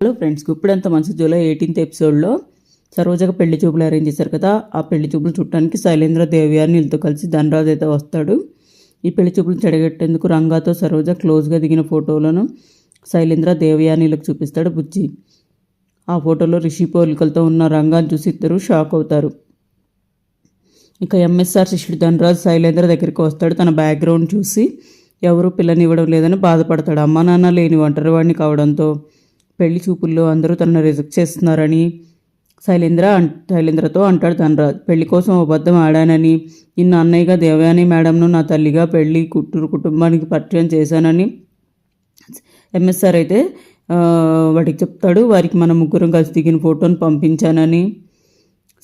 Hello friends గుప్పుడంత మంచి July eighteenth ఎపిసోడ్లో సరోజగా పెళ్ళి చూపులు అరేంజ్ చేశారు కదా. ఆ పెళ్ళి చూపులు చూడటానికి శైలేంద్ర దేవ్యాన్ని వీళ్ళతో కలిసి ధనరాజ్ అయితే వస్తాడు. ఈ పెళ్ళి చూపులు చెడగట్టేందుకు రంగాతో సరోజ క్లోజ్గా దిగిన ఫోటోలను శైలేంద్ర దేవయానీలకు చూపిస్తాడు బుజ్జి. ఆ ఫోటోలో రిషి పోలికలతో ఉన్న రంగాన్ని చూసి ఇద్దరు షాక్ అవుతారు. ఇక ఎంఎస్ఆర్ శిష్యుడు ధనరాజ్ శైలేంద్ర దగ్గరికి వస్తాడు. తన బ్యాక్గ్రౌండ్ చూసి ఎవరు పిల్లనివ్వడం లేదని బాధపడతాడు. అమ్మా నాన్న లేని ఒంటరివాడిని కావడంతో. పెళ్ళి చూపుల్లో అందరూ తనను రిజెక్ట్ చేస్తున్నారని శైలేంద్ర శైలేంద్రతో అంటాడు ధనరాజ్ పెళ్ళి కోసం అబద్ధం ఆడానని నిన్న అన్నయ్యగా దేవయాని మేడంను నా తల్లిగా పెళ్ళి కుట్టూరు కుటుంబానికి పరిచయం చేశానని ఎంఎస్ఆర్ అయితే వాటికి చెప్తాడు. వారికి మన ముగ్గురం కలిసి దిగిన ఫోటోను పంపించానని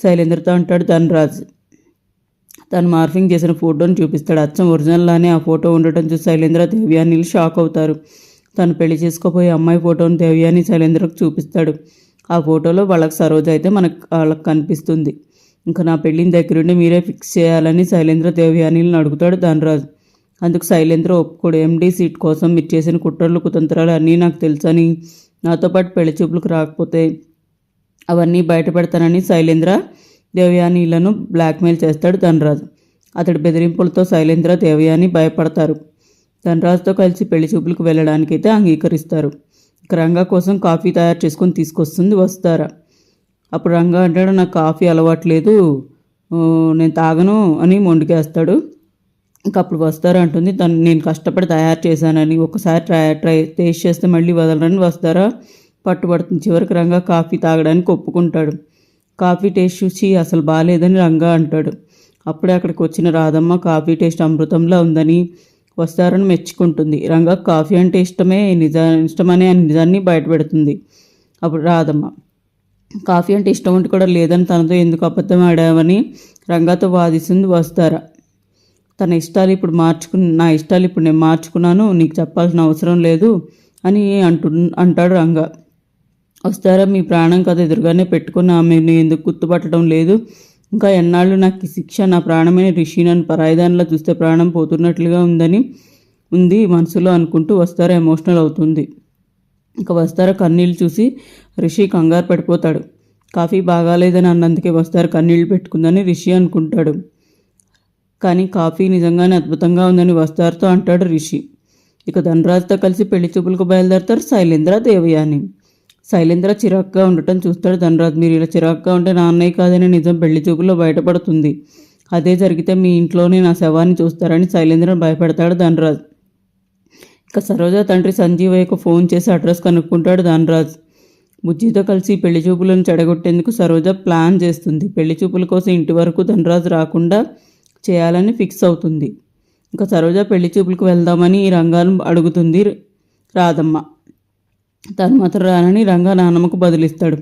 శైలేంద్రతో అంటాడు ధనరాజ్ తను మార్ఫింగ్ చేసిన ఫోటోని చూపిస్తాడు. అచ్చం ఒరిజినల్లానే ఆ ఫోటో ఉండటం చూసి శైలేంద్ర దేవ్యానీలు షాక్ అవుతారు. తను పెళ్ళి చేసుకోబోయే అమ్మాయి ఫోటోని దేవ్యాని శైలేంద్రకు చూపిస్తాడు. ఆ ఫోటోలో వాళ్ళకి సరోజ అయితే మనకు వాళ్ళకి కనిపిస్తుంది. ఇంకా నా పెళ్ళిని దగ్గరుండి మీరే ఫిక్స్ చేయాలని శైలేంద్ర దేవ్యానిని అడుగుతాడు ధనరాజు. అందుకు శైలేంద్ర ఒప్పుకోడు. ఎండీ సీట్ కోసం మీరు చేసిన కుట్రలు కుతంత్రాలు అన్నీ నాకు తెలుసని నాతో పాటు పెళ్ళి చూపులకు రాకపోతే అవన్నీ బయటపెడతానని శైలేంద్ర దేవయానీలను బ్లాక్మెయిల్ చేస్తాడు ధనరాజు. అతడి బెదిరింపులతో శైలేంద్ర దేవయాని భయపడతారు. ధనరాజుతో కలిసి పెళ్ళి చూపులకు వెళ్ళడానికైతే అంగీకరిస్తారు. ఇక రంగా కోసం కాఫీ తయారు చేసుకొని తీసుకొస్తుంది వస్తారా అప్పుడు రంగా అంటాడు నాకు కాఫీ అలవాట్లేదు. నేను తాగను అని మొండికేస్తాడు. ఇంకా అప్పుడు వస్తారా అంటుంది తను నేను కష్టపడి తయారు చేశానని ఒకసారి ట్రై ట్రై టేస్ట్ చేస్తే మళ్ళీ వదలరని వస్తారా పట్టుబడుతుంది. చివరికి రంగా కాఫీ తాగడానికి ఒప్పుకుంటాడు. కాఫీ టేస్ట్ చూసి అసలు బాగాలేదని రంగా అంటాడు. అప్పుడే అక్కడికి వచ్చిన రాధమ్మ కాఫీ టేస్ట్ అమృతంలా ఉందని వస్తారని మెచ్చుకుంటుంది. రంగా కాఫీ అంటే ఇష్టమే నిజా ఇష్టమనే నిజాన్ని బయటపెడుతుంది. అప్పుడు రాధమ్మ కాఫీ అంటే ఇష్టం ఉంటే కూడా లేదని తనతో ఎందుకు అబద్ధం ఆడావని రంగాతో వాదిస్తుంది వస్తారా. తన ఇష్టాలు ఇప్పుడు మార్చుకు నా ఇష్టాలు ఇప్పుడు నేను మార్చుకున్నాను నీకు చెప్పాల్సిన అవసరం లేదు అని అంటు అంటాడు రంగా. వస్తారా మీ ప్రాణం కథ ఎదురుగానే పెట్టుకున్న ఆమెను ఎందుకు గుర్తుపట్టడం లేదు? ఇంకా ఎన్నాళ్ళు నాకు శిక్ష నా ప్రాణమైన రిషి నన్ను పరాయిదానిలా చూస్తే ప్రాణం పోతున్నట్లుగా ఉందని ఉంది మనసులో అనుకుంటూ వస్తారా? ఎమోషనల్ అవుతుంది. ఇంకా వస్తారా? కన్నీళ్ళు చూసి రిషి కంగారు పడిపోతాడు. కాఫీ బాగాలేదని అన్నందుకే వస్తారు కన్నీళ్ళు పెట్టుకుందని రిషి అనుకుంటాడు. కానీ కాఫీ నిజంగానే అద్భుతంగా ఉందని వస్తారుతో అంటాడు రిషి. ఇక ధనరాజుతో కలిసి పెళ్ళి చూపులకు బయలుదేరతారు శైలేంద్ర దేవయాని. శైలేంద్ర చిరాక్గా ఉండటం చూస్తాడు ధనరాజ్. మీరు ఇలా చిరాక్గా ఉంటే నాన్నయ్య కాదనే కాదని నిజం పెళ్ళి చూపులో బయటపడుతుంది. అదే జరిగితే మీ ఇంట్లోనే నా శవాన్ని చూస్తారని శైలేంద్రను భయపెడతాడు ధనరాజ్. ఇక సరోజ తండ్రి సంజీవయ్యకు ఫోన్ చేసి అడ్రస్ కనుక్కుంటాడు ధనరాజ్. బుజ్జితో కలిసి పెళ్ళి చూపులను చెడగొట్టేందుకు సరోజ ప్లాన్ చేస్తుంది. పెళ్ళి చూపుల కోసం ఇంటి వరకు ధనరాజ్ రాకుండా చేయాలని ఫిక్స్ అవుతుంది. ఇంకా సరోజ పెళ్ళి చూపులకు వెళ్దామని ఈ రంగాను అడుగుతుంది రాధమ్మ. తను మాత్రం రానని రంగా నాన్నమ్మకు బదులిస్తాడు.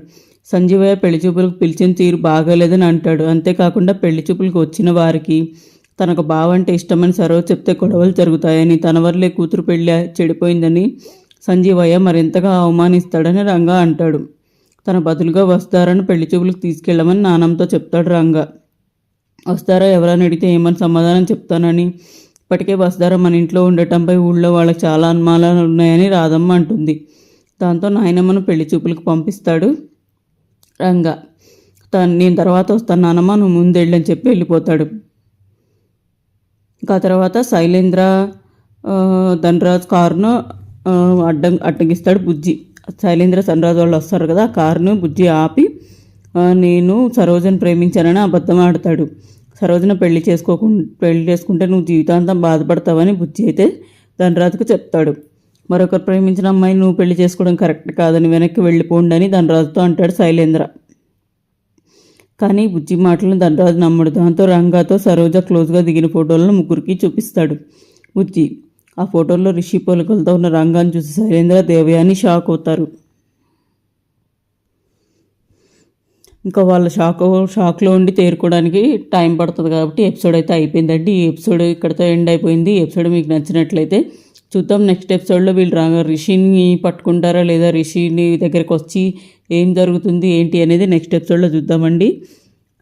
సంజీవయ్య పెళ్ళి చూపులకు పిలిచిన తీరు బాగాలేదని అంటాడు. అంతేకాకుండా పెళ్ళి చూపులకు వచ్చిన వారికి తనకు బావ అంటే ఇష్టమని సరవ చెప్తే గొడవలు జరుగుతాయని తన వల్లే కూతురు పెళ్ళి చెడిపోయిందని సంజీవయ్య మరింతగా అవమానిస్తాడని రంగా అంటాడు. తన బదులుగా వస్తారని పెళ్ళి చూపులకు తీసుకెళ్ళమని నానంతో చెప్తాడు రంగా. వస్తారా ఎవరని అడిగితే ఏమని సమాధానం చెప్తానని. ఇప్పటికే వస్తారా మన ఇంట్లో ఉండటంపై ఊళ్ళో వాళ్ళకి చాలా అనుమానాలు ఉన్నాయని రాధమ్మ అంటుంది. దాంతో నాయనమ్మను పెళ్ళి చూపులకు పంపిస్తాడు. రంగా తను నేను తర్వాత వస్తాను నానమ్మ నువ్వు ముందెళ్ళని చెప్పి వెళ్ళిపోతాడు. ఇంకా తర్వాత శైలేంద్ర ధనరాజ్ కారును అడ్డం అడ్డగిస్తాడు బుజ్జి. శైలేంద్ర సన్రాజ్ వాళ్ళు వస్తారు కదా ఆ కారును బుజ్జి ఆపి నేను సరోజను ప్రేమించానని అబద్ధం ఆడతాడు. సరోజన పెళ్ళి చేసుకోకుండా పెళ్ళి చేసుకుంటే నువ్వు జీవితాంతం బాధపడతావని బుజ్జి అయితే ధనరాజుకు చెప్తాడు. మరొకరు ప్రేమించిన అమ్మాయిని నువ్వు పెళ్ళి చేసుకోవడం కరెక్ట్ కాదని వెనక్కి వెళ్ళిపోండి అని ధనరాజుతో అంటాడు శైలేంద్ర. కానీ బుజ్జి మాటలను ధనరాజు నమ్మడు. దాంతో రంగాతో సరోజ క్లోజ్గా దిగిన ఫోటోలను ముగ్గురికి చూపిస్తాడు. బుజ్జి ఆ ఫోటోల్లో రిషి పోలికలతో ఉన్న రంగాన్ని చూసి శైలేంద్ర దేవయాని షాక్ అవుతారు. ఇంకా వాళ్ళ షాక్ షాక్లో ఉండి తేరుకోవడానికి టైం పడుతుంది కాబట్టి ఎపిసోడ్ అయితే అయిపోయిందండి. ఈ ఎపిసోడ్ ఇక్కడితో ఎండ్ అయిపోయింది. ఎపిసోడ్ మీకు నచ్చినట్లయితే చూద్దాం నెక్స్ట్ ఎపిసోడ్లో వీళ్ళు రా రిషిని పట్టుకుంటారా లేదా రిషిని దగ్గరికి వచ్చి ఏం జరుగుతుంది ఏంటి అనేది నెక్స్ట్ ఎపిసోడ్లో చూద్దామండి.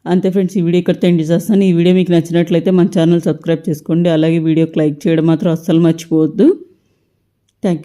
అంతే ఫ్రెండ్స్ ఈ వీడియో ఇక్కడితో ఎండ్ చేస్తాను. ఈ వీడియో మీకు నచ్చినట్లయితే మన ఛానల్ సబ్స్క్రైబ్ చేసుకోండి. అలాగే వీడియోకి లైక్ చేయడం మాత్రం అస్సలు మర్చిపోవద్దు. Thank you